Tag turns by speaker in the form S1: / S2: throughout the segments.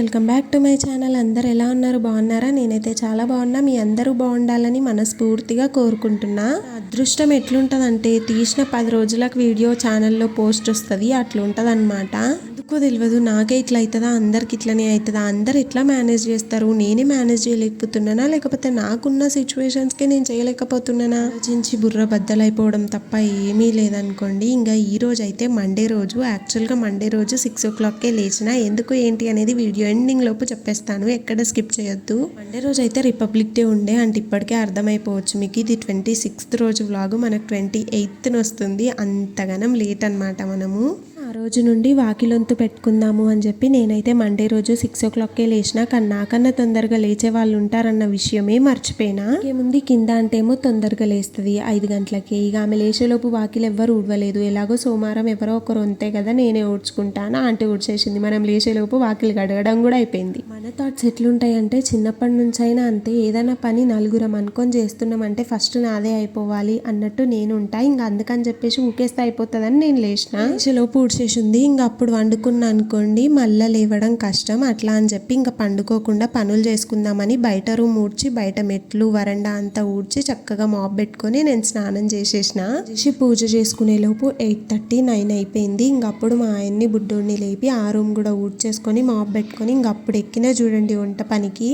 S1: Welcome back to my channel. అందరు ఎలా ఉన్నారు? బాగున్నారా? నేనైతే చాలా బాగున్నా. మీ అందరూ బాగుండాలని మనస్ఫూర్తిగా కోరుకుంటున్నా. అదృష్టం ఎట్లుంటుందంటే తీసిన పది రోజులకు వీడియో ఛానల్లో పోస్ట్ వస్తుంది. అట్లుంటుంది అనమాట ఎందుకో తెలియదు నాకే ఇట్లా అవుతుందా అందరికి ఇట్లనే అవుతుందా అందరు ఎట్లా మేనేజ్ చేస్తారు? నేనే మేనేజ్ చేయలేకపోతున్నానా? లేకపోతే నాకున్న సిచ్యువేషన్స్కే నేను చేయలేకపోతున్నానా? ఆలోచించి బుర్ర బద్దలైపోవడం తప్ప ఏమీ లేదనుకోండి. ఇంకా ఈ రోజు అయితే మండే రోజు యాక్చువల్గా మండే రోజు సిక్స్ ఓ క్లాక్కే లేచిన ఎందుకు ఏంటి అనేది వీడియో ఎండింగ్ లోపు చెప్పేస్తాను. ఎక్కడ స్కిప్ చేయొద్దు. మండే రోజు అయితే రిపబ్లిక్ డే ఉండే అంటే ఇప్పటికే అర్థమైపోవచ్చు మీకు. ఇది ట్వంటీ సిక్స్త్ రోజు వ్లాగ్. మనకు ట్వంటీ ఎయిత్న వస్తుంది అంతగానం లేట్ అన్నమాట మనము. ఆ రోజు నుండి వాకిలొంతు పెట్టుకుందాము అని చెప్పి నేనైతే మండే రోజు సిక్స్ ఓ క్లాక్కే లేచినా కానీ నాకన్నా తొందరగా లేచే వాళ్ళు ఉంటారన్న విషయమే మర్చిపోయినా. ఏముంది కింద అంటేమో తొందరగా లేస్తుంది. ఐదు గంటలకి. ఇక ఆమె లేచేలోపు వాకిలు ఎవ్వరు ఊడవలేదు. ఎలాగో సోమవారం ఎవరో ఒకరు ఉంటే కదా నేనే ఊడ్చుకుంటాను. ఆంటీ ఊడ్చేసింది. మనం లేచేలోపు వాకిలు గడగడం కూడా అయిపోయింది. మన థాట్స్ ఎట్లుంటాయంటే చిన్నప్పటి నుంచి అయినా అంతే. ఏదైనా పని నలుగురం అనుకొని చేస్తున్నామంటే ఫస్ట్ నాదే అయిపోవాలి అన్నట్టు నేను ఉంటా. ఇంకా అందుకని చెప్పేసి ఊకేస్తే అయిపోతుందని నేను లేచిన. లేచేలోపు ఊడ్చేసింది ఇంకా అప్పుడు వండుకున్నా అనుకోండి మళ్ళీ లేవడం కష్టం. అట్లా అని చెప్పి ఇంకా పండుకోకుండా పనులు చేసుకుందామని బయట రూమ్ ఊడ్చి బయట మెట్లు వరండా అంతా ఊడ్చి చక్కగా మాప్ పెట్టుకొని నేను స్నానం చేసేసిన. చేసి పూజ చేసుకునే లోపు ఎయిట్ థర్టీ నైన్ అయిపోయింది. ఇంక అప్పుడు మా ఆయన్ని బుడ్డోడిని లేపి ఆ రూమ్ కూడా ఊడ్చేసుకొని మాప్ పెట్టుకొని ఇంకా అప్పుడు ఎక్కినా చూడండి వంట పనికి.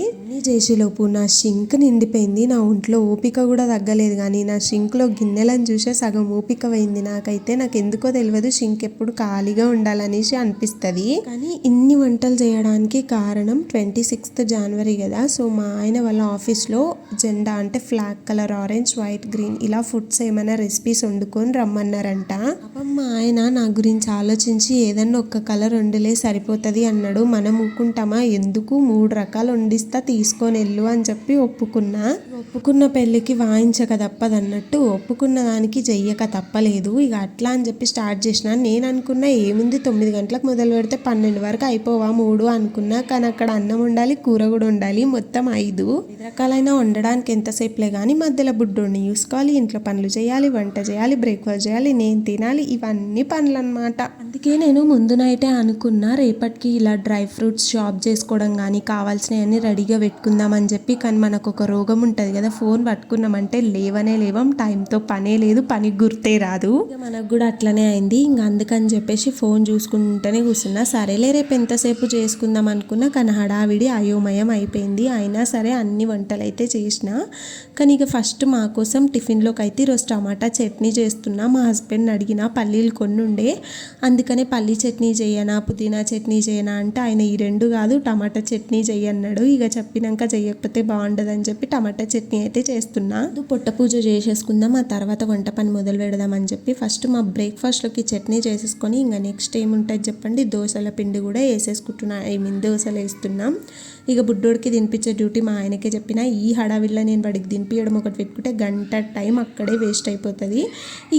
S1: చేసేలోపు నా షింక్ నిండిపోయింది. నా ఒంట్లో ఓపిక కూడా తగ్గలేదు కానీ నా షింక్లో గిన్నెలను చూసే సగం ఓపిక పోయింది. నాకైతే నాకు ఎందుకో తెలియదు. షింక్ ఎప్పుడు ఖాళీగా ఉండాలనేసి అనిపిస్తుంది. కానీ ఇన్ని వంటలు చేయడానికి కారణం ట్వంటీ సిక్స్త్ జనవరి కదా. సో మా ఆయన వాళ్ళ ఆఫీస్లో జెండా అంటే flag colour orange white green ఇలా ఫుడ్స్ ఏమైనా రెసిపీస్ వండుకొని రమ్మన్నారంట. పాపం మా ఆయన నా గురించి ఆలోచించి ఏదన్నా ఒక్క కలర్ వండలే సరిపోతుంది అన్నాడు. మనం ఊకుంటామా? ఎందుకు మూడు రకాలు వండిస్తా తీసుకొని వెళ్ళు అని చెప్పి ఒప్పుకున్నా. ఒప్పుకున్న పెళ్ళికి వాయించక తప్పదన్నట్టు ఒప్పుకున్న దానికి చెయ్యక తప్పలేదు. ఇక అట్లా అని చెప్పి స్టార్ట్ చేసిన. నేను అనుకున్నా ఏముంది తొమ్మిది గంటలకు మొదలు పెడితే పన్నెండు వరకు అయిపోవా మూడు అనుకున్నా. కానీ అక్కడ అన్నం ఉండాలి కూర కూడా ఉండాలి మొత్తం ఐదు. రకాలైన వండడానికి ఎంతసేపులే కానీ మధ్యలో బుడ్డోడిని చూసుకోవాలి ఇంట్లో పనులు చేయాలి వంట చేయాలి బ్రేక్ఫాస్ట్ చేయాలి నేను తినాలి ఇవన్నీ పనులు అనమాట అందుకే నేను ముందు నైటే అనుకున్నా రేపటికి ఇలా డ్రై ఫ్రూట్స్ షాప్ చేసుకోవడం కానీ కావాల్సినవన్నీ రెడీగా పెట్టుకుందామని చెప్పి కానీ మనకు ఒక రోగం ఉంటుంది కదా ఫోన్ పట్టుకున్నామంటే లేవనే లేవం టైంతో పనే లేదు పని గుర్తే రాదు. ఇక మనకు కూడా అట్లనే అయింది. ఇంకా అందుకని చెప్పేసి ఫోన్ చూసుకుంటూనే కూర్చున్నా. సరేలే రేపు ఎంతసేపు చేసుకుందాం అనుకున్నా కానీ హడావిడి అయోమయం అయిపోయింది. అయినా సరే అన్ని వంటలు అయితే చేసిన. కానీ ఇక ఫస్ట్ మా కోసం టిఫిన్లోకి అయితే ఈరోజు టమాటా చట్నీ చేస్తున్నా. మా హస్బెండ్ అడిగిన పల్లీలు కొన్ని ఉండే అందుకనే పల్లీ చట్నీ చేయనా పుదీనా చట్నీ చేయనా అంటే ఆయన ఈ రెండు కాదు టమాటా చట్నీ చెయ్యన్నాడు ఇక చెప్పినాక చెయ్యకపోతే బాగుండదని చెప్పి టమాటా చట్నీ అయితే చేస్తున్నా. పొట్ట పూజ చేసేసుకుందాం ఆ తర్వాత వంట పని మొదలు పెడదామని చెప్పి ఫస్ట్ మా బ్రేక్ఫాస్ట్లోకి చట్నీ చేసేసుకొని ఇంకా నెక్స్ట్ ఏముంటుంది చెప్పండి దోశల పిండి కూడా వేసేసుకుంటున్నా ఐ మీన్ దోశలు వేస్తున్నాం. ఇక బుడ్డోడికి తినిపించే డ్యూటీ మా ఆయనకే చెప్పిన ఈ హడావిల్లో నేను వాడికి తినిపించడం ఒకటి పెట్టుకుంటే గంట టైం అక్కడే వేస్ట్ అయిపోతుంది.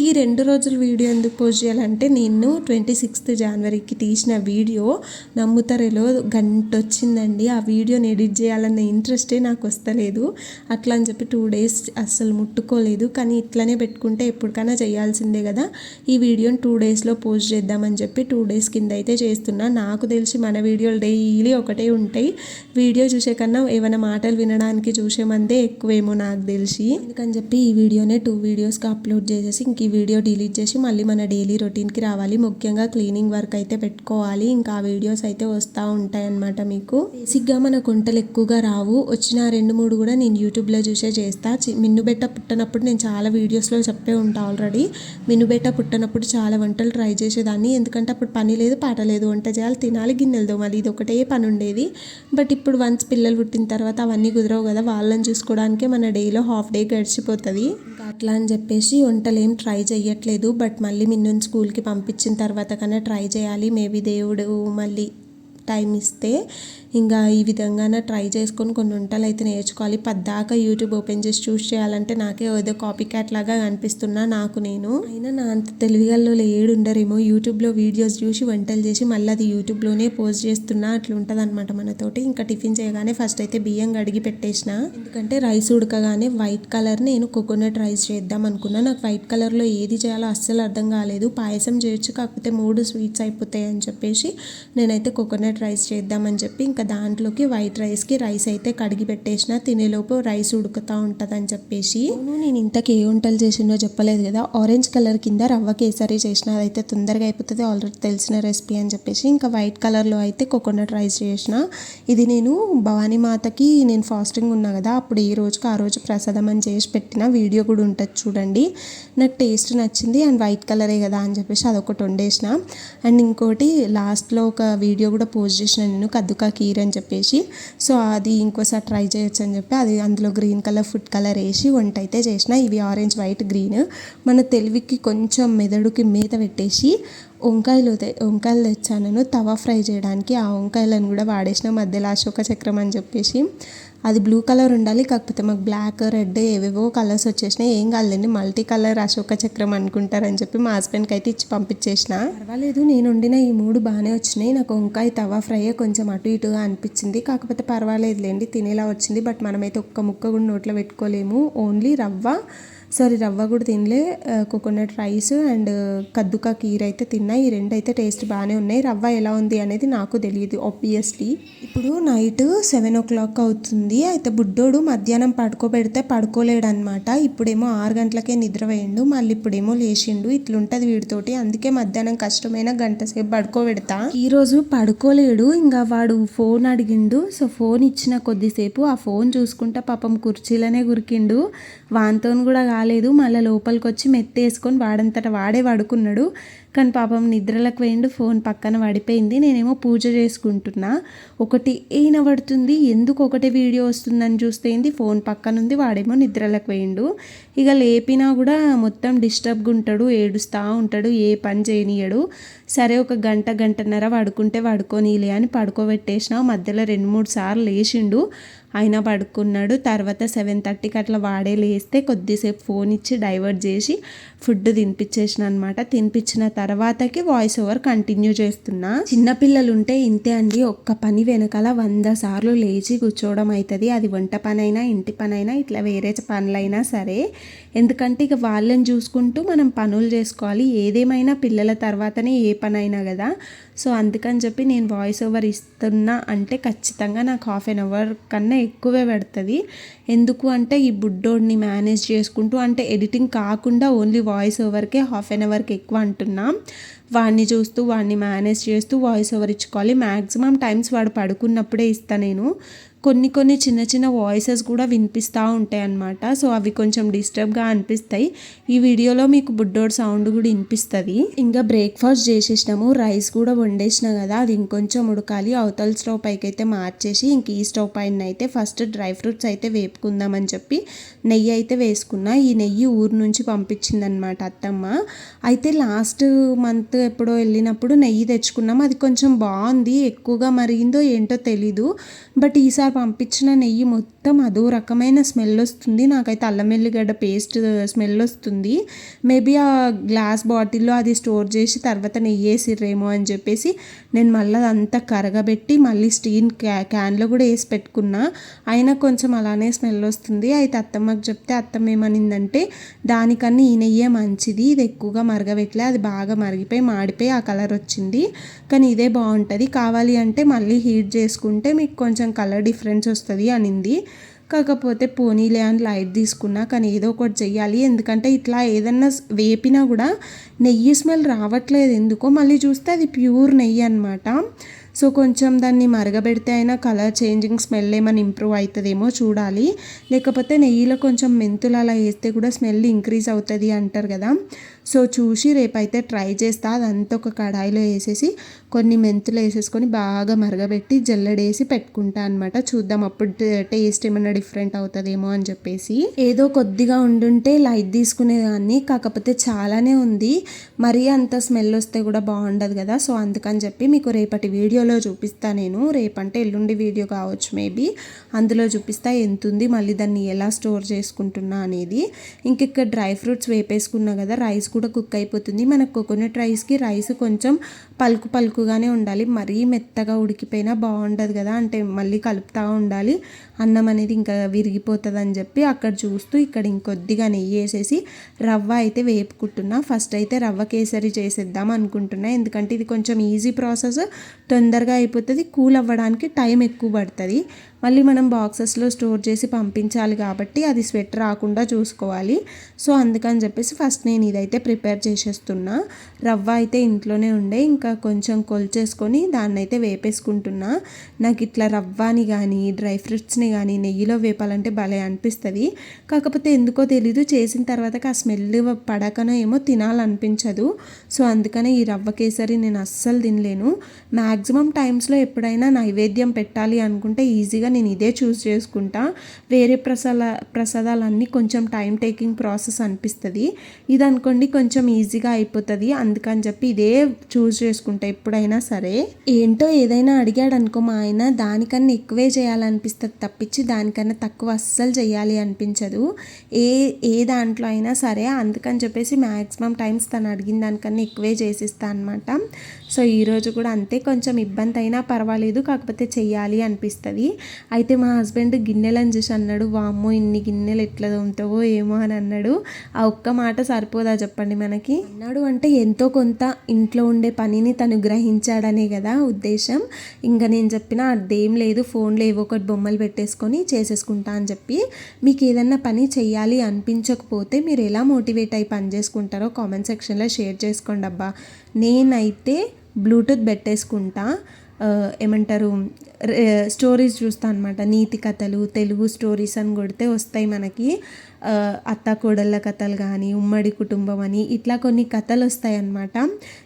S1: ఈ రెండు రోజుల వీడియో ఎందుకు పోస్ట్ చేయాలంటే నేను ట్వంటీ సిక్స్త్ జనవరికి తీసిన వీడియో నమ్ముతారేలో గంట వచ్చిందండి ఆ వీడియోని ఎడిట్ చేయాలన్న ఇంట్రెస్టే నాకు వస్తలేదు. అట్లా అని చెప్పి టూ డేస్ అస్సలు ముట్టుకోలేదు. కానీ ఇట్లనే పెట్టుకుంటే ఎప్పటికైనా చేయాల్సిందే కదా. ఈ వీడియోని టూ డేస్లో పోస్ట్ చేద్దామని చెప్పి టూ డేస్ కింద అయితే చేస్తున్నా. నాకు తెలిసి మన వీడియోలు డైలీ ఒకటే ఉంటాయి. వీడియో చూసే కన్నా ఏమైనా మాటలు వినడానికి చూసే మందే ఎక్కువేమో నాకు తెలిసి. అందుకని చెప్పి ఈ వీడియోనే టూ వీడియోస్కి అప్లోడ్ చేసేసి ఇంక ఈ వీడియో డిలీట్ చేసి మళ్ళీ మన మన డైలీ రొటీన్కి రావాలి. ముఖ్యంగా క్లీనింగ్ వర్క్ అయితే పెట్టుకోవాలి. ఇంకా ఆ వీడియోస్ అయితే వస్తూ ఉంటాయి అన్నమాట మీకు బేసిక్గా మన వంటలు ఎక్కువగా రావు. వచ్చిన రెండు మూడు కూడా నేను యూట్యూబ్లో చూసే చేస్తా. మిన్నుబెట్ట పుట్టనప్పుడు నేను చాలా వీడియోస్లో చెప్పే ఉంటా ఆల్రెడీ. మిన్నుబెట్ట పుట్టినప్పుడు చాలా వంటలు ట్రై చేసేదాన్ని. ఎందుకంటే అప్పుడు పని లేదు పాట లేదు వంట చేయాలి తినాలి గిన్నెలు దోమాలి ఇది ఒకటే పని ఉండేది. బట్ ఇప్పుడు వన్స్ పిల్లలు పుట్టిన తర్వాత అవన్నీ కుదరవు కదా. వాళ్ళని చూసుకోవడానికే మన డేలో హాఫ్ డే గడిచిపోతుంది. అట్లా అని చెప్పేసి వంటలు ఏం ట్రై చేయట్లేదు బట్ మళ్ళీ మిన్నుని స్కూల్కి పంపించిన తర్వాత కన్నా ట్రై చేయాలి. మేబీ దేవుడు మళ్ళీ టైం ఇస్తే ఇంకా ఈ విధంగానే ట్రై చేసుకొని కొన్ని వంటలు అయితే నేర్చుకోవాలి. పద్దాక యూట్యూబ్ ఓపెన్ చేసి చూస్ చేయాలంటే నాకే ఏదో కాపీ క్యాట్ లాగా అనిపిస్తున్నా నాకు నేను. అయినా నా అంత తెలివిగల్లో ఏడు ఉండరేమో యూట్యూబ్లో వీడియోస్ చూసి వంటలు చేసి మళ్ళీ అది యూట్యూబ్లోనే పోస్ట్ చేస్తున్నా అట్లా ఉంటుంది అనమాట మనతోటి. ఇంకా టిఫిన్ చేయగానే ఫస్ట్ అయితే బియ్యం కడిగి పెట్టేసిన. ఎందుకంటే రైస్ ఉడకగానే వైట్ కలర్ నేను కోకోనట్ రైస్ చేద్దాం అనుకున్నా. నాకు వైట్ కలర్లో ఏది చేయాలో అస్సలు అర్థం కాలేదు. పాయసం చేయొచ్చు కాకపోతే మూడు స్వీట్స్ అయిపోతాయి అని చెప్పేసి నేనైతే కోకోనట్ రైస్ చేద్దామని చెప్పి ఇంకా దాంట్లోకి వైట్ రైస్కి రైస్ అయితే కడిగి పెట్టేసిన తినేలోపు రైస్ ఉడుకుతూ ఉంటుందని చెప్పేసి. నేను ఇంతకు ఏ వంటలు చేసిందో చెప్పలేదు కదా. ఆరెంజ్ కలర్ కింద రవ్వ కేసరి చేసిన అదైతే తొందరగా అయిపోతుంది ఆల్రెడీ తెలిసిన రెసిపీ అని చెప్పేసి. ఇంకా వైట్ కలర్లో అయితే కోకోనట్ రైస్ చేసిన. ఇది నేను భవానీ మాతకి నేను ఫాస్టింగ్ ఉన్నా కదా అప్పుడు ఈ రోజుకి ఆ రోజు ప్రసాదం అని చేసి పెట్టిన వీడియో కూడా ఉంటుంది చూడండి. నాకు టేస్ట్ నచ్చింది అండ్ వైట్ కలరే కదా అని చెప్పేసి అదొకటి వండేసిన. అండ్ ఇంకోటి లాస్ట్లో ఒక వీడియో కూడా పోస్ట్ చేసిన నేను కద్దుకాకి కీర్ అని చెప్పేసి. సో అది ఇంకోసారి ట్రై చేయొచ్చు అని చెప్పి అది అందులో గ్రీన్ కలర్ ఫుడ్ కలర్ వేసి వంట అయితే చేసిన. ఇవి ఆరెంజ్ వైట్ గ్రీన్. మన తెలివికి కొంచెం మెదడుకి మీద పెట్టేసి వంకాయలు వంకాయలు తెచ్చాను తవా ఫ్రై చేయడానికి ఆ వంకాయలను కూడా వాడేసిన. మధ్యలో అశోక చక్రం అని చెప్పేసి. అది బ్లూ కలర్ ఉండాలి కాకపోతే మాకు బ్లాక్ రెడ్ ఏవేవో కలర్స్ వచ్చేసినాయి. ఏం కాలేదండి మల్టీ కలర్ అశోక చక్రం అనుకుంటారని చెప్పి మా హస్బెండ్కి అయితే ఇచ్చి పంపించేసిన. పర్వాలేదు నేను వండిన ఈ మూడు బాగానే వచ్చినాయి. నాకు వంకాయ తవా ఫ్రై కొంచెం అటు ఇటుగా అనిపించింది. కాకపోతే పర్వాలేదులేండి తినేలా వచ్చింది. బట్ మనమైతే ఒక్క ముక్క కూడా నోట్లో పెట్టుకోలేము. ఓన్లీ రవ్వ సారీ రవ్వ కూడా తినలే. కోకోనట్ రైస్ అండ్ కద్దుకా కీర్ అయితే తిన్నా. ఈ రెండు అయితే టేస్ట్ బాగానే ఉన్నాయి. రవ్వ ఎలా ఉంది అనేది నాకు తెలియదు ఆబ్వియస్లీ ఇప్పుడు నైట్ సెవెన్ ఓ క్లాక్ అవుతుంది. అయితే బుడ్డోడు మధ్యాహ్నం పడుకోబెడితే పడుకోలేడు అనమాట ఇప్పుడేమో ఆరు గంటలకే నిద్ర వేయండు మళ్ళీ ఇప్పుడేమో లేచిండు. ఇట్లుంటుంది వీడితోటి. అందుకే మధ్యాహ్నం కష్టమైన గంట సేపు పడుకోబెడతా. ఈరోజు పడుకోలేడు. ఇంకా వాడు ఫోన్ అడిగిండు. సో ఫోన్ ఇచ్చిన కొద్దిసేపు ఆ ఫోన్ చూసుకుంటా పాపం కుర్చీలనే గురికిండు. వాంతో కూడా కాలేదు మళ్ళీ లోపలికి వచ్చి మెత్తేసుకొని వాడంతట వాడే పడుకున్నాడు కానీ పాపం నిద్రలకు వేయండి ఫోన్ పక్కన పడిపోయింది. నేనేమో పూజ చేసుకుంటున్నా. ఒకటి ఈయన పడుతుంది ఎందుకు ఒకటే వీడియో వస్తుందని చూస్తే ఏంది? ఫోన్ పక్కన ఉంది వాడేమో నిద్రలకు వేయండు. ఇక లేపినా కూడా మొత్తం డిస్టర్బ్గా ఉంటాడు ఏడుస్తూ ఉంటాడు ఏ పని చేయనీయడు. సరే ఒక గంట గంటన్నర పడుకుంటే పడుకోనీలే అని పడుకోబెట్టేసిన మధ్యలో రెండు మూడు సార్లు లేచిండు. అయినా పడుకున్నాడు. తర్వాత సెవెన్ థర్టీకి అట్లా వాడే లేస్తే కొద్దిసేపు ఫోన్ ఇచ్చి డైవర్ట్ చేసి ఫుడ్ తినిపించేసిన అనమాట తినిపించిన తర్వాతకి వాయిస్ ఓవర్ కంటిన్యూ చేస్తున్నా. చిన్నపిల్లలు ఉంటే ఇంతే అండి ఒక్క పని వెనకాల వంద సార్లు లేచి కూర్చోవడం అవుతుంది అది వంట పనైనా ఇంటి పనైనా ఇట్లా వేరే పనులైనా సరే. ఎందుకంటే ఇక వాళ్ళని చూసుకుంటూ మనం పనులు చేసుకోవాలి. ఏదేమైనా పిల్లల తర్వాతనే ఏ పనైనా కదా. సో అందుకని చెప్పి నేను వాయిస్ ఓవర్ ఇస్తున్నా అంటే ఖచ్చితంగా నాకు హాఫ్ అన్ అవర్ కన్నా ఎక్కువే పెడుతుంది. ఎందుకు అంటే ఈ బుడ్డోడిని మేనేజ్ చేసుకుంటూ అంటే ఎడిటింగ్ కాకుండా ఓన్లీ వాయిస్ ఓవర్కే హాఫ్ అన్ అవర్కి ఎక్కువ అంటున్నా. వాడిని చూస్తూ వాడిని మేనేజ్ చేస్తూ వాయిస్ ఓవర్ ఇచ్చుకోవాలి. మ్యాక్సిమం టైమ్స్ వాడు పడుకున్నప్పుడే ఇస్తాను నేను. కొన్ని కొన్ని చిన్న చిన్న వాయిసెస్ కూడా వినిపిస్తూ ఉంటాయి అన్నమాట. సో అవి కొంచెం డిస్టర్బ్గా అనిపిస్తాయి. ఈ వీడియోలో మీకు బుడ్డోడ్ సౌండ్ కూడా వినిపిస్తుంది. ఇంకా బ్రేక్ఫాస్ట్ చేసేసినాము. రైస్ కూడా వండేసినా కదా అది ఇంకొంచెం ఉడకాలి. అవతల స్టవ్ పైకి అయితే మార్చేసి ఇంక ఈ స్టవ్ పైన అయితే ఫస్ట్ డ్రై ఫ్రూట్స్ అయితే వేపుకుందామని చెప్పి నెయ్యి అయితే వేసుకున్నా. ఈ నెయ్యి ఊరు నుంచి పంపించిందనమాట అత్తమ్మ. అయితే లాస్ట్ మంత్ ఎప్పుడో వెళ్ళినప్పుడు నెయ్యి తెచ్చుకున్నాం. అది కొంచెం బాగుంది. ఎక్కువగా మరిగిందో ఏంటో తెలీదు. బట్ ఈసారి పంపించిన నెయ్యి మొత్తం అదో రకమైన స్మెల్ వస్తుంది. నాకైతే అల్లం వెల్లిగడ్డ పేస్ట్ స్మెల్ వస్తుంది. మేబీ ఆ గ్లాస్ బాటిల్లో అది స్టోర్ చేసి తర్వాత నెయ్యి వేసిర్రేమో అని చెప్పేసి నేను మళ్ళీ అదంతా కరగబెట్టి మళ్ళీ స్టీల్ క్యా క్యాన్లో కూడా వేసి పెట్టుకున్నా. అయినా కొంచెం అలానే స్మెల్ వస్తుంది. అయితే అత్తమ్మకి చెప్తే అత్తమ్మ ఏమనిందంటే దానికన్నా ఈ నెయ్యే మంచిది. ఇది ఎక్కువగా మరగబెట్టలే. అది బాగా మరిగిపోయి మాడిపోయి ఆ కలర్ వచ్చింది. కానీ ఇదే బాగుంటుంది. కావాలి అంటే మళ్ళీ హీట్ చేసుకుంటే మీకు కొంచెం కలర్ డిఫరెన్స్ వస్తుంది అనింది. కాకపోతే పోనీలే అని లైట్ తీసుకున్నా కానీ ఏదో ఒకటి చెయ్యాలి. ఎందుకంటే ఇట్లా ఏదన్నా వేపినా కూడా నెయ్యి స్మెల్ రావట్లేదు. ఎందుకో మళ్ళీ చూస్తే అది ప్యూర్ నెయ్యి అనమాట సో కొంచెం దాన్ని మరగబెడితే అయినా కలర్ చేంజింగ్ స్మెల్ ఏమైనా ఇంప్రూవ్ అవుతుందేమో చూడాలి. లేకపోతే నెయ్యిలో కొంచెం మెంతులు అలా వేస్తే కూడా స్మెల్ ఇంక్రీజ్ అవుతుంది అంటారు కదా. సో చూసి రేపైతే ట్రై చేస్తా. అదంతా ఒక కడాయిలో వేసేసి కొన్ని మెంతులు వేసేసుకొని బాగా మరగబెట్టి జల్లడేసి పెట్టుకుంటా అనమాట చూద్దాం అప్పుడు టేస్ట్ ఏమైనా డిఫరెంట్ అవుతుందేమో అని చెప్పేసి. ఏదో కొద్దిగా ఉండుంటే లైట్ తీసుకునేదాన్ని. కాకపోతే చాలానే ఉంది. మరీ అంత స్మెల్ వస్తే కూడా బాగుండదు కదా. సో అందుకని చెప్పి మీకు రేపటి వీడియోలో చూపిస్తా నేను. రేపంటే ఎల్లుండి వీడియో కావచ్చు మేబీ అందులో చూపిస్తా ఎంత ఉంది మళ్ళీ దాన్ని ఎలా స్టోర్ చేసుకుంటున్నా అనేది. ఇంక ఇక్కడ డ్రై ఫ్రూట్స్ వేపేసుకున్నా కదా రైస్ కూడా కుక్ అయిపోతుంది. మనకు కోకోనట్ రైస్కి రైస్ కొంచెం పలుకు పలుకుగానే ఉండాలి. మరీ మెత్తగా ఉడికిపోయినా బాగుండదు కదా. అంటే మళ్ళీ కలుపుతూ ఉండాలి. అన్నం అనేది ఇంకా విరిగిపోతుంది అని చెప్పి అక్కడ చూస్తూ ఇక్కడ ఇంకొద్దిగా నెయ్యి వేసేసి రవ్వ అయితే వేపుకుంటున్నా. ఫస్ట్ అయితే రవ్వ కేసరి చేసేద్దాం అనుకుంటున్నా. ఎందుకంటే ఇది కొంచెం ఈజీ ప్రాసెస్ తొందరగా అయిపోతుంది కూల్ అవ్వడానికి టైం ఎక్కువ పడుతుంది. మళ్ళీ మనం బాక్సెస్లో స్టోర్ చేసి పంపించాలి కాబట్టి అది స్వెట్ రాకుండా చూసుకోవాలి. సో అందుకని చెప్పేసి ఫస్ట్ నేను ఇదైతే ప్రిపేర్ చేసేస్తున్నా. రవ్వ అయితే ఇంట్లోనే ఉండే ఇంకా కొంచెం కొల్చేసుకొని దాన్ని అయితే వేపేసుకుంటున్నా. నాకు ఇట్లా రవ్వని కానీ డ్రై ఫ్రూట్స్ని కానీ నెయ్యిలో వేపాలంటే భలే అనిపిస్తుంది. కాకపోతే ఎందుకో తెలీదు చేసిన తర్వాత ఆ స్మెల్ పడకనో ఏమో తినాలనిపించదు. సో అందుకనే ఈ రవ్వ కేసరి నేను అస్సలు తినలేను. మ్యాక్సిమం టైమ్స్లో ఎప్పుడైనా నైవేద్యం పెట్టాలి అనుకుంటే ఈజీగా నేను ఇదే చూస్ చేసుకుంటా. వేరే ప్రసాద ప్రసాదాలన్నీ కొంచెం టైం టేకింగ్ ప్రాసెస్ అనిపిస్తుంది. ఇది అనుకోండి కొంచెం ఈజీగా అయిపోతుంది. అందుకని చెప్పి ఇదే చూస్ చేసుకుంటా ఎప్పుడైనా సరే. ఏంటో ఏదైనా అడిగాడు అనుకో మా ఆయన దానికన్నా ఎక్కువే చేయాలనిపిస్తుంది తప్ప తప్పించి దానికన్నా తక్కువ అస్సలు చేయాలి అనిపించదు. ఏ ఏ దాంట్లో అయినా సరే అందుకని చెప్పేసి మ్యాక్సిమం టైమ్స్ తను అడిగిన దానికన్నా ఎక్కువే చేసిస్తా అనమాట సో ఈరోజు కూడా అంతే కొంచెం ఇబ్బంది అయినా పర్వాలేదు కాకపోతే చెయ్యాలి అనిపిస్తుంది. అయితే మా హస్బెండ్ గిన్నెలను చూసి అన్నాడు వామ్మో ఇన్ని గిన్నెలు ఎట్లా తోముతావో ఏమో అని అన్నాడు. ఆ ఒక్క మాట సరిపోదా చెప్పండి మనకి? అన్నాడు అంటే ఎంతో కొంత ఇంట్లో ఉండే పనిని తను గ్రహించాడనే కదా ఉద్దేశం. ఇంకా నేను చెప్పిన అదేం లేదు ఫోన్లో ఏవో ఒకటి బొమ్మలు పెట్టేసుకొని చేసేసుకుంటా అని చెప్పి మీకు ఏదన్నా పని చేయాలి అనిపించకపోతే మీరు ఎలా మోటివేట్ అయ్యి పని చేసుకుంటారో కామెంట్ సెక్షన్లో షేర్ చేసుకోండి అబ్బా. నేనైతే బ్లూటూత్ పెట్టేసుకుంటా ఏమంటారు స్టోరీస్ చూస్తా అనమాట నీతి కథలు తెలుగు స్టోరీస్ అని కొడితే వస్తాయి మనకి. అత్త కోడళ్ళ కథలు కానీ ఉమ్మడి కుటుంబం అని ఇట్లా కొన్ని కథలు వస్తాయి అన్నమాట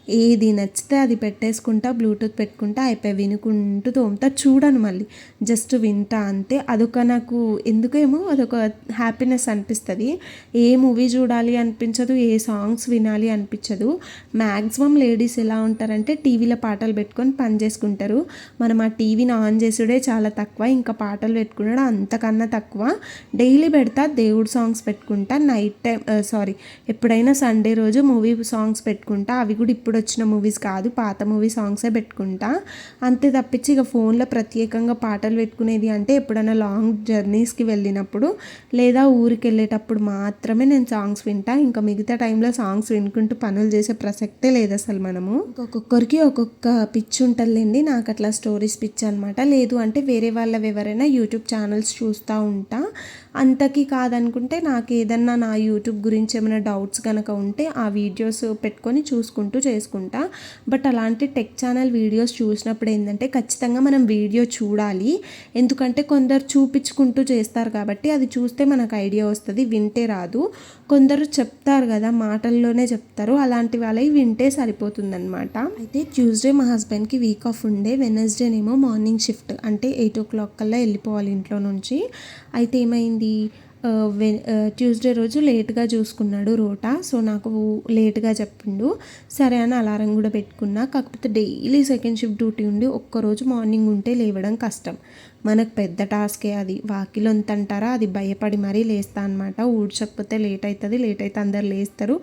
S1: ఏది నచ్చితే అది పెట్టేసుకుంటా బ్లూటూత్ పెట్టుకుంటా అయిపోయి వినుకుంటూ తోముతా. చూడను మళ్ళీ. జస్ట్ వింటా అంతే. అదొక నాకు ఎందుకేమో అదొక హ్యాపీనెస్ అనిపిస్తుంది. ఏ మూవీ చూడాలి అనిపించదు ఏ సాంగ్స్ వినాలి అనిపించదు. మ్యాక్సిమం లేడీస్ ఎలా ఉంటారంటే టీవీలో పాటలు పెట్టుకొని పని చేసుకుంటారు. మనం ఆ టీవీని ఆన్ చేసుడే చాలా తక్కువ ఇంకా పాటలు పెట్టుకున్నాడు అంతకన్నా తక్కువ. డైలీ పెడతా దేవుడు సాంగ్స్ పెట్టుకుంటా నైట్ టైం సారీ ఎప్పుడైనా సండే రోజు మూవీ సాంగ్స్ పెట్టుకుంటా. అవి కూడా ఇప్పుడు వచ్చిన మూవీస్ కాదు పాత మూవీ సాంగ్సే పెట్టుకుంటా. అంతే తప్పించి ఇక ఫోన్లో ప్రత్యేకంగా పాటలు పెట్టుకునేది అంటే ఎప్పుడైనా లాంగ్ జర్నీస్కి వెళ్ళినప్పుడు లేదా ఊరికి వెళ్ళేటప్పుడు మాత్రమే నేను సాంగ్స్ వింటా. ఇంకా మిగతా టైంలో సాంగ్స్ వినుకుంటూ పనులు చేసే ప్రసక్తే లేదు అసలు మనము. ఒక్కొక్కరికి ఒక్కొక్క పిచ్ ఉంటుందండి నాకు అట్లా స్టోరీస్ పిచ్ అనమాట లేదు అంటే వేరే వాళ్ళవి ఎవరైనా యూట్యూబ్ ఛానల్స్ చూస్తూ ఉంటా. అంతకి కాదనుకుంటే నాకు ఏదన్నా నా యూట్యూబ్ గురించి ఏమైనా డౌట్స్ కనుక ఉంటే ఆ వీడియోస్ పెట్టుకొని చూసుకుంటూ చేసుకుంటా. బట్ అలాంటి టెక్ ఛానల్ వీడియోస్ చూసినప్పుడు ఏంటంటే ఖచ్చితంగా మనం వీడియో చూడాలి. ఎందుకంటే కొందరు చూపించుకుంటూ చేస్తారు కాబట్టి అది చూస్తే మనకు ఐడియా వస్తుంది వింటే రాదు. కొందరు చెప్తారు కదా మాటల్లోనే చెప్తారు. అలాంటి వాళ్ళవి వింటే సరిపోతుందన్నమాట. అయితే ట్యూస్డే మా హస్బెండ్కి వీక్ ఆఫ్ ఉండే వెనస్డేనేమో మార్నింగ్ షిఫ్ట్ అంటే ఎయిట్ ఓ క్లాక్ కల్లా వెళ్ళిపోవాలి ఇంట్లో నుంచి. అయితే ఏమైంది? ట్యూస్డే రోజు లేట్గా చూసుకున్నాడు రోటా. సో నాకు లేట్గా చెప్పిండు. సరే అని అలారం కూడా పెట్టుకున్నా. కాకపోతే డైలీ సెకండ్ షిఫ్ట్ డ్యూటీ ఉండి ఒక్కరోజు మార్నింగ్ ఉంటే లేవడం కష్టం. మనకు పెద్ద టాస్కే అది. వాకిలో అంటారా అది భయపడి మరీ లేస్తా అనమాట ఊడ్చకపోతే లేట్ అవుతుంది లేట్ అయితే అందరు లేస్తారు.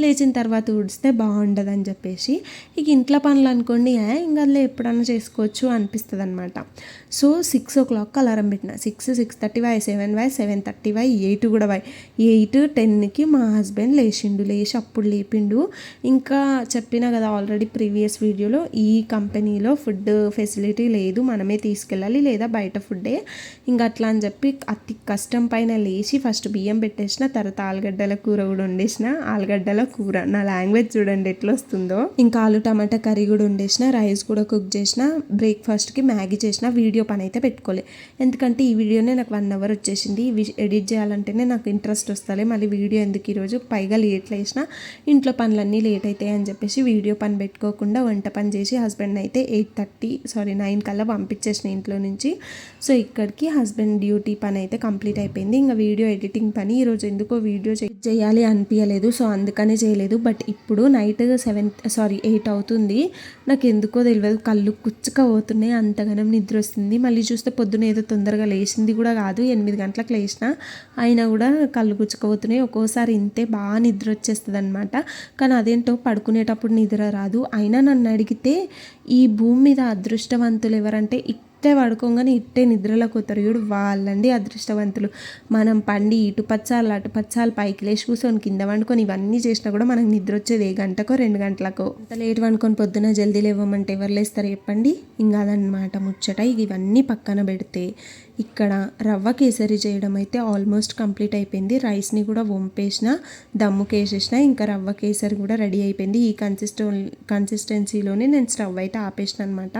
S1: లేచిన తర్వాత ఊడిస్తే బాగుండదు అని చెప్పేసి. ఇక ఇంట్లో పనులు అనుకోండి ఇంకా అందులో ఎప్పుడన్నా చేసుకోవచ్చు అనిపిస్తుంది అనమాట so six o'clock alarm పెట్టిన. సిక్స్ సిక్స్ థర్టీ వై సెవెన్ వై సెవెన్ థర్టీ వై ఎయిట్ కూడా వై. ఎయిట్ టెన్కి మా హస్బెండ్ లేచిండు. లేచి అప్పుడు లేపిండు. ఇంకా చెప్పిన కదా ఆల్రెడీ ప్రీవియస్ వీడియోలో ఈ కంపెనీలో ఫుడ్ ఫెసిలిటీ లేదు. మనమే తీసుకెళ్ళాలి. లేదా బయట బయట ఫుడ్డే. ఇంకా అట్లా అని చెప్పి అతి కష్టం పైన లేచి ఫస్ట్ బియ్యం పెట్టేసిన తర్వాత ఆలుగడ్డల కూర కూడా వండేసిన. ఆలుగడ్డల కూర నా లాంగ్వేజ్ చూడండి ఎట్లా వస్తుందో ఇంకా ఆలు టమాటా కర్రీ కూడా వండేసిన రైస్ కూడా కుక్ చేసిన బ్రేక్ఫాస్ట్కి మ్యాగీ చేసిన వీడియో పని అయితే పెట్టుకోలే. ఎందుకంటే ఈ వీడియోనే నాకు వన్ అవర్ వచ్చేసింది. ఎడిట్ చేయాలంటేనే నాకు ఇంట్రెస్ట్ వస్తలే. మళ్ళీ వీడియో ఎందుకు ఈరోజు పైగా లేట్ లేసిన. ఇంట్లో పనులన్నీ లేట్ అవుతాయి అని చెప్పేసి వీడియో పని పెట్టుకోకుండా వంట పని చేసి హస్బెండ్ అయితే ఎయిట్ థర్టీ సారీ నైన్ కల్లా పంపించేసిన ఇంట్లో నుంచి. సో ఇక్కడికి హస్బెండ్ డ్యూటీ పని అయితే కంప్లీట్ అయిపోయింది. ఇంకా వీడియో ఎడిటింగ్ పని ఈరోజు ఎందుకో వీడియో చేయాలి అనిపించలేదు సో అందుకనే చేయలేదు. బట్ ఇప్పుడు నైట్ సెవెన్ సారీ ఎయిట్ అవుతుంది. నాకు ఎందుకో తెలియదు కళ్ళు కుచ్చుక పోతున్నాయి. అంతగానం నిద్ర వస్తుంది. మళ్ళీ చూస్తే పొద్దున ఏదో తొందరగా లేచింది కూడా కాదు. ఎనిమిది గంటలకు లేచిన అయినా కూడా కళ్ళు గుచ్చుకుపోతున్నాయి ఒక్కోసారి ఇంతే బాగా నిద్ర వచ్చేస్తుంది అనమాట కానీ అదేంటో పడుకునేటప్పుడు నిద్ర రాదు. అయినా నన్ను అడిగితే ఈ భూమి మీద అదృష్టవంతులు ఎవరంటే ఇట్టే పడుకోగానే ఇట్టే నిద్రలోకి పోతారు చూడు వాళ్ళండి అదృష్టవంతులు. మనం పండి ఇటు పచ్చాలు అటు పచ్చాలు పైకి లేచి కూర్చొని కింద వండుకొని ఇవన్నీ చేసినా కూడా మనకు నిద్ర వచ్చేది ఏ గంటకో రెండు గంటలకో. అంత లేట్ వండుకొని పొద్దున జల్దీ లేవమంటే ఎవరు లేస్తారు చెప్పండి? ఇంకా అదనమాట ముచ్చట. ఇక ఇవన్నీ పక్కన పెడితే ఇక్కడ రవ్వ కేసరి చేయడం అయితే ఆల్మోస్ట్ కంప్లీట్ అయిపోయింది. రైస్ని కూడా వంపేసిన దమ్ముకి వేసేసిన ఇంకా రవ్వ కేసరి కూడా రెడీ అయిపోయింది. ఈ కన్సిస్టెన్ కన్సిస్టెన్సీలోనే నేను స్టవ్ అయితే ఆపేసిన అనమాట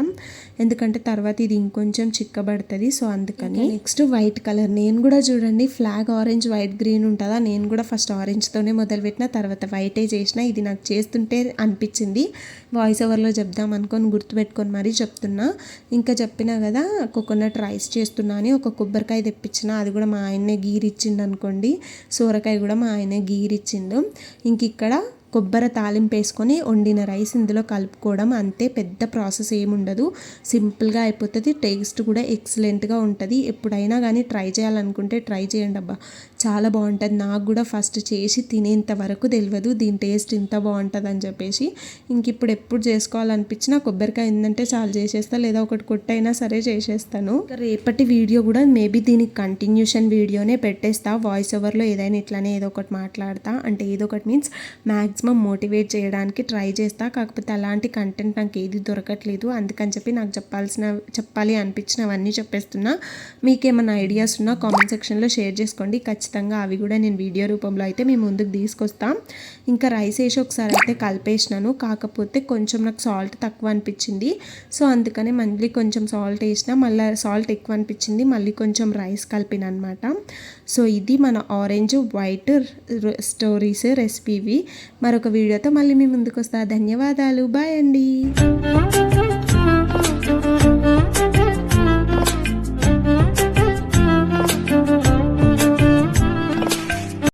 S1: ఎందుకంటే తర్వాత ఇది ఇంకొంచెం చిక్కబడుతుంది సో అందుకని. నెక్స్ట్ వైట్ కలర్ నేను కూడా చూడండి ఫ్లాగ్ ఆరెంజ్ వైట్ గ్రీన్ ఉంటుందా? నేను కూడా ఫస్ట్ ఆరెంజ్తోనే మొదలుపెట్టిన తర్వాత వైటే చేసిన. ఇది నాకు చేస్తుంటే అనిపించింది. వాయిస్ ఓవర్లో చెప్దాం అనుకొని గుర్తుపెట్టుకొని మరీ చెప్తున్నా. ఇంకా చెప్పినా కదా కోకోనట్ రైస్ చేస్తున్నా అని ఒక కొబ్బరికాయ తెప్పించిన అది కూడా మా ఆయనే గీరిచ్చిండు అనుకోండి సోరకాయ కూడా మా ఆయనే గీరిచ్చిండు. ఇంక ఇక్కడ కొబ్బరి తాలింపు వేసుకొని వండిన రైస్ ఇందులో కలుపుకోవడం అంతే. పెద్ద ప్రాసెస్ ఏముండదు. సింపుల్గా అయిపోతుంది. టేస్ట్ కూడా ఎక్సలెంట్గా ఉంటుంది. ఎప్పుడైనా కానీ ట్రై చేయాలనుకుంటే ట్రై చేయండి అబ్బా. చాలా బాగుంటుంది. నాకు కూడా ఫస్ట్ చేసి తినేంత వరకు తెలియదు దీని టేస్ట్ ఇంత బాగుంటుంది అని చెప్పేసి. ఇంక ఇప్పుడు ఎప్పుడు చేసుకోవాలనిపించినా కొబ్బరికాయ ఏంటంటే చాలా చేసేస్తా. లేదా ఒకటి కొట్టైనా సరే చేసేస్తాను. రేపటి వీడియో కూడా మేబీ దీనికి కంటిన్యూషన్ వీడియోనే పెట్టేస్తా. వాయిస్ ఓవర్లో ఏదైనా ఇట్లానే ఏదో ఒకటి మాట్లాడతా. అంటే ఏదో ఒకటి మీన్స్ మ్యాక్సిమం మోటివేట్ చేయడానికి ట్రై చేస్తా. కాకపోతే అలాంటి కంటెంట్ నాకు ఏది దొరకట్లేదు. అందుకని చెప్పి నాకు చెప్పాల్సిన చెప్పాలి అనిపించినవన్నీ చెప్పేస్తున్నా. మీకేమైనా ఐడియాస్ ఉన్నా కామెంట్ సెక్షన్లో షేర్ చేసుకోండి. ఖచ్చితంగా అవి కూడా నేను వీడియో రూపంలో అయితే మీ ముందుకు తీసుకొస్తాం. ఇంకా రైస్ వేసి ఒకసారి అయితే కలిపేసినాను. కాకపోతే కొంచెం నాకు సాల్ట్ తక్కువ అనిపించింది. సో అందుకనే మళ్ళీ కొంచెం సాల్ట్ వేసిన మళ్ళీ సాల్ట్ ఎక్కువ అనిపించింది. మళ్ళీ కొంచెం రైస్ కలిపిన అనమాట సో ఇది మన ఆరెంజ్ వైట్ స్టోరీస్ రెసిపీవి. మరొక వీడియోతో మళ్ళీ మీ ముందుకు వస్తా ధన్యవాదాలు. బాయ్ అండి.